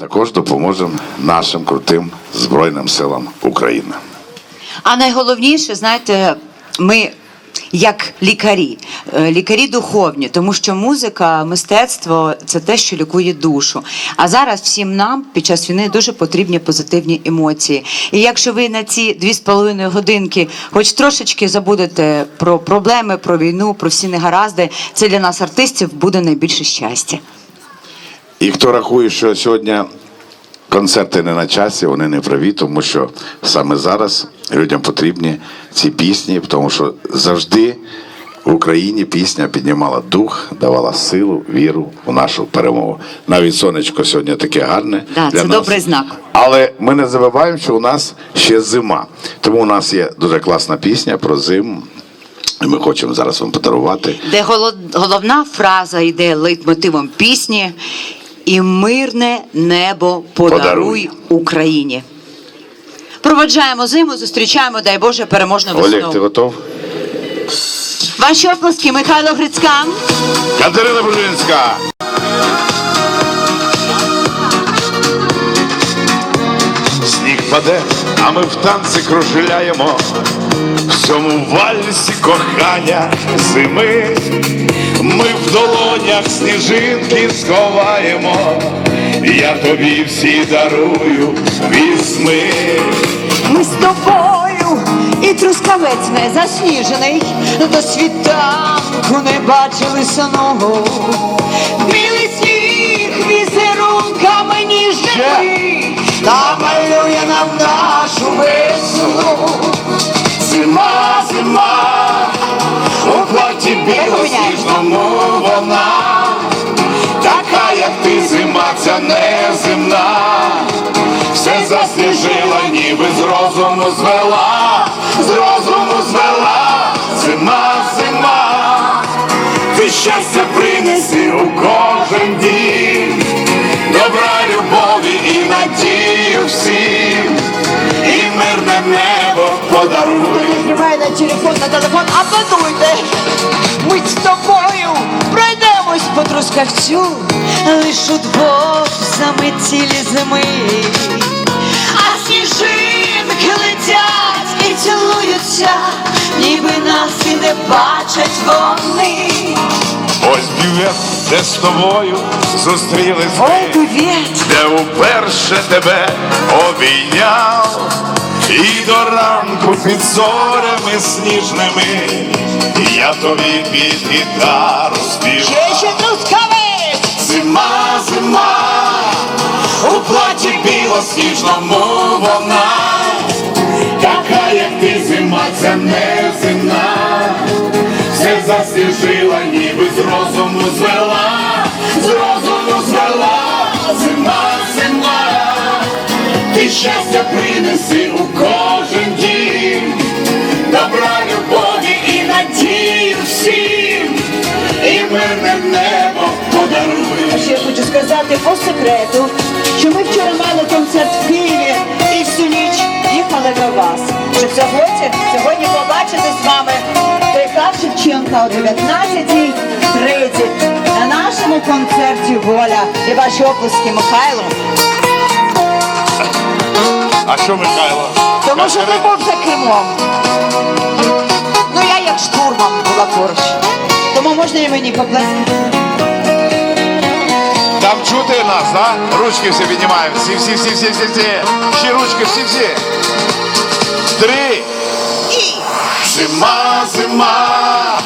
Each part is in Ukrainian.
також допоможемо нашим крутим Збройним силам України. А найголовніше, знаєте, ми. Як лікарі, е, лікарі духовні, тому що музика, мистецтво це те, що лікує душу. А зараз всім нам під час війни дуже потрібні позитивні емоції. І якщо ви на ці дві з половиною годинки, хоч трошечки забудете про проблеми, про війну, про всі негаразди, це для нас, артистів, буде найбільше щастя. І хто рахує, що сьогодні концерти не на часі, вони не праві, тому що саме зараз людям потрібні ці пісні, тому що завжди в Україні пісня піднімала дух, давала силу, віру у нашу перемогу. Навіть сонечко сьогодні таке гарне. Да, для це нас. добрий знак. Але ми не забуваємо, що у нас ще зима. Тому у нас є дуже класна пісня про зиму. І ми хочемо зараз вам подарувати. де голо- головна фраза йде лейтмотивом пісні і мирне небо подаруй, Подаруй. Україні. Проведжаємо зиму, зустрічаємо, дай Боже, переможну Олег, ти готов? Ваші оплески Михайло Грицька. Катерина Бружинська. Сніг паде, а ми в танці кружляємо. В цьому вальсі кохання зими. Ми в долонях сніжинки сховаємо. Я тобі всі дарую вісьми. Ми з тобою і трускавець не засніжений, до світанку не бачили соного. Білий сніг візерунками ніжними намалює нам нашу весну. Зима, зима, білосніжному вона, така, як ти зима, ця неземна, все засніжила, ніби з розуму звела, з розуму звела, зима, зима, ти щастя принеси у кожен дім, добра любові і надію всім, і мирне небо подаруй. Знімай на телефон, на телефон, аплодуйте. По трускавцю, лиш удвох саме цілі зими. А сніжинки летять і цілуються, ніби нас і не бачать вони. Ось бювет, де з тобою зустрілись Ой, ми, де уперше тебе обійняв, і до ранку під зорями сніжними я тобі під гітару співав. Зима, зима, у платі білосніжному вона, така, як ти зима, ця не зима, все засніжила, ніби з розуму звела, з розуму звела, зима, зима, ти щастя принеси у кожен дім, добра любові і надію всім, і. Ще хочу сказати по секрету, що ми вчора мали концерт в Києві і всю ніч їхали до вас. Щоб сьогодні, сьогодні побачити з вами ТК Шевченка о 19.30 на нашому концерті Воля. І ваші оплески Михайло. А що Михайло? Тому що ти був за кермом. Ну я як штурман була поруч. Тому можна і мені поплескати. Чути нас, да? Ручки всі піднімаємо. Всі, всі, всі, всі, всі, всі. Ще ручки, всі, всі. Три. Зима, зима,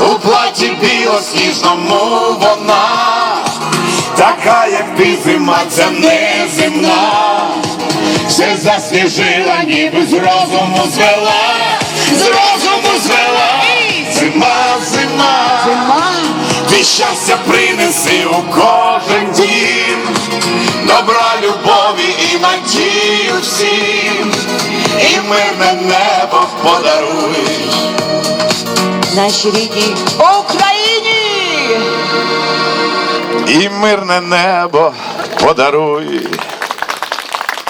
у платі білосніжному вона, така, як ти зима, це не земна, все засніжила, ніби з розуму звела, з розуму звела, зима, зима, Зима. Ти щастя принеси у кожен дім, добра любові і надію всім, і мирне небо подаруй. Нашій рідній Україні! І мирне небо подаруй.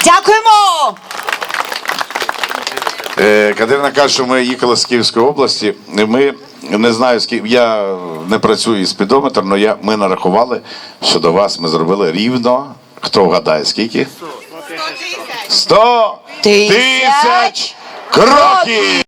Дякуємо! Е, Катерина каже, що ми їхали з Київської області. Ми не знаю, скільки я не працюю із спідометром, але я, ми нарахували, що до вас ми зробили рівно Хто вгадає, скільки? Сто Тисяч тисяч кроків!